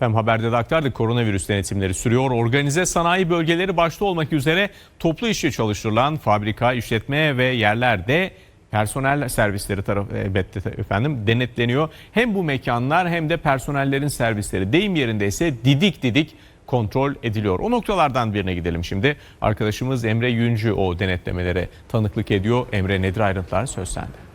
Hem haberde de aktardık koronavirüs denetimleri sürüyor. Organize sanayi bölgeleri başta olmak üzere toplu işçi çalıştırılan fabrika, işletme ve yerlerde personel servisleri tarafı elbette efendim denetleniyor. Hem bu mekanlar hem de personellerin servisleri deyim yerinde ise didik didik kontrol ediliyor. O noktalardan birine gidelim şimdi. Arkadaşımız Emre Yüncü o denetlemelere tanıklık ediyor. Emre nedir ayrıntılar söz sende.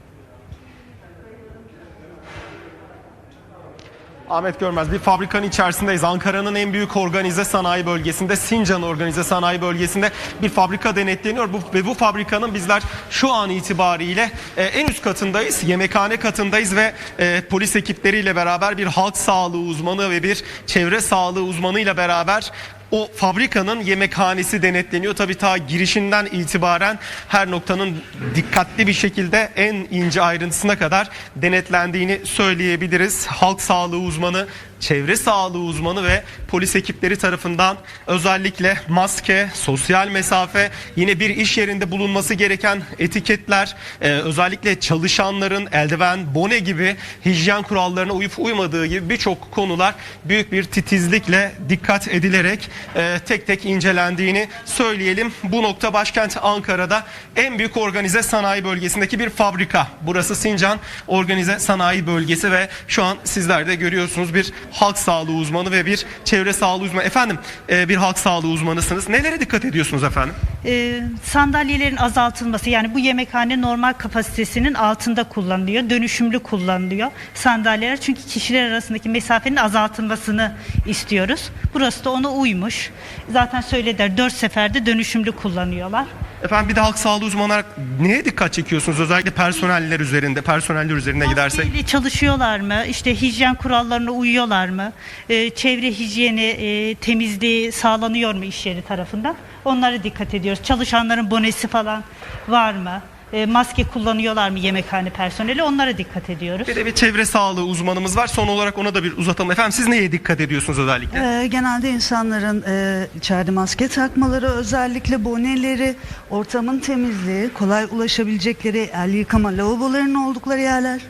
Ahmet Görmez bir fabrikanın içerisindeyiz. Ankara'nın en büyük organize sanayi bölgesinde, Sincan organize sanayi bölgesinde bir fabrika denetleniyor. Bu, ve bu fabrikanın bizler şu an itibariyle e, en üst katındayız. Yemekhane katındayız ve e, polis ekipleriyle beraber bir halk sağlığı uzmanı ve bir çevre sağlığı uzmanıyla beraber o fabrikanın yemekhanesi denetleniyor. Tabii ta girişinden itibaren her noktanın dikkatli bir şekilde en ince ayrıntısına kadar denetlendiğini söyleyebiliriz. Halk sağlığı uzmanı, çevre sağlığı uzmanı ve polis ekipleri tarafından özellikle maske, sosyal mesafe, yine bir iş yerinde bulunması gereken etiketler, e, özellikle çalışanların eldiven, bone gibi hijyen kurallarına uyup uymadığı gibi birçok konular büyük bir titizlikle dikkat edilerek e, tek tek incelendiğini söyleyelim. Bu nokta başkent Ankara'da en büyük organize sanayi bölgesindeki bir fabrika. Burası Sincan Organize Sanayi Bölgesi ve şu an sizler de görüyorsunuz bir halk sağlığı uzmanı ve bir çevre sağlığı uzmanı. Efendim e, bir halk sağlığı uzmanısınız. Nelere dikkat ediyorsunuz efendim? Ee, sandalyelerin azaltılması yani bu yemekhane normal kapasitesinin altında kullanılıyor. Dönüşümlü kullanılıyor sandalyeler. Çünkü kişiler arasındaki mesafenin azaltılmasını istiyoruz. Burası da ona uymuş. Zaten söylediler 4 seferde dönüşümlü kullanıyorlar. Efendim bir de halk sağlığı uzmanı olarak neye dikkat çekiyorsunuz? Özellikle personeller üzerinde, personeller üzerinde gidersek. Maskeyle çalışıyorlar mı? İşte hijyen kurallarına uyuyorlar mı? Ee, çevre hijyeni, e, temizliği sağlanıyor mu iş yeri tarafından? Onlara dikkat ediyoruz. Çalışanların bonesi falan var mı? E, maske kullanıyorlar mı yemekhane personeli? Onlara dikkat ediyoruz. Bir de bir çevre sağlığı uzmanımız var. Son olarak ona da bir uzatalım. Efendim siz neye dikkat ediyorsunuz özellikle? Ee, genelde insanların e, içeride maske takmaları, özellikle boneleri, ortamın temizliği, kolay ulaşabilecekleri el yıkama lavabolarının oldukları yerler,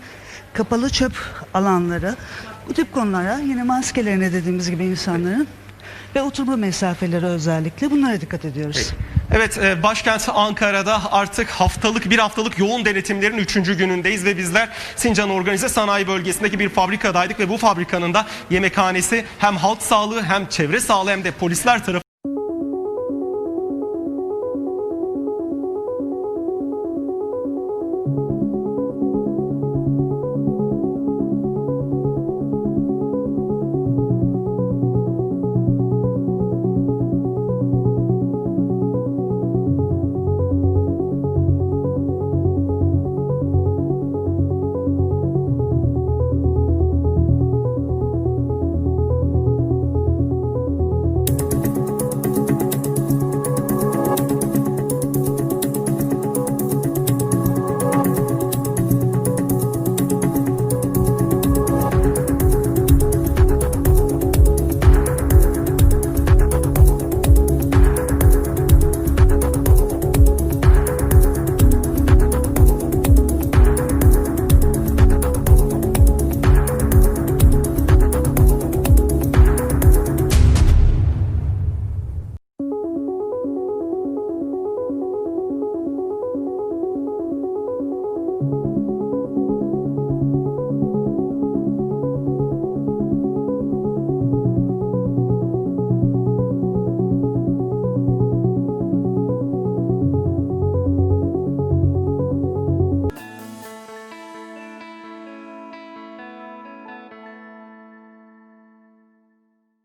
kapalı çöp alanları. Bu tip konulara yine maskelerine dediğimiz gibi insanların ve oturma mesafeleri özellikle bunlara dikkat ediyoruz. Evet e, başkent Ankara'da artık haftalık bir haftalık yoğun denetimlerin 3. günündeyiz ve bizler Sincan Organize Sanayi Bölgesi'ndeki bir fabrikadaydık ve bu fabrikanın da yemekhanesi hem halk sağlığı hem çevre sağlığı hem de polisler tarafı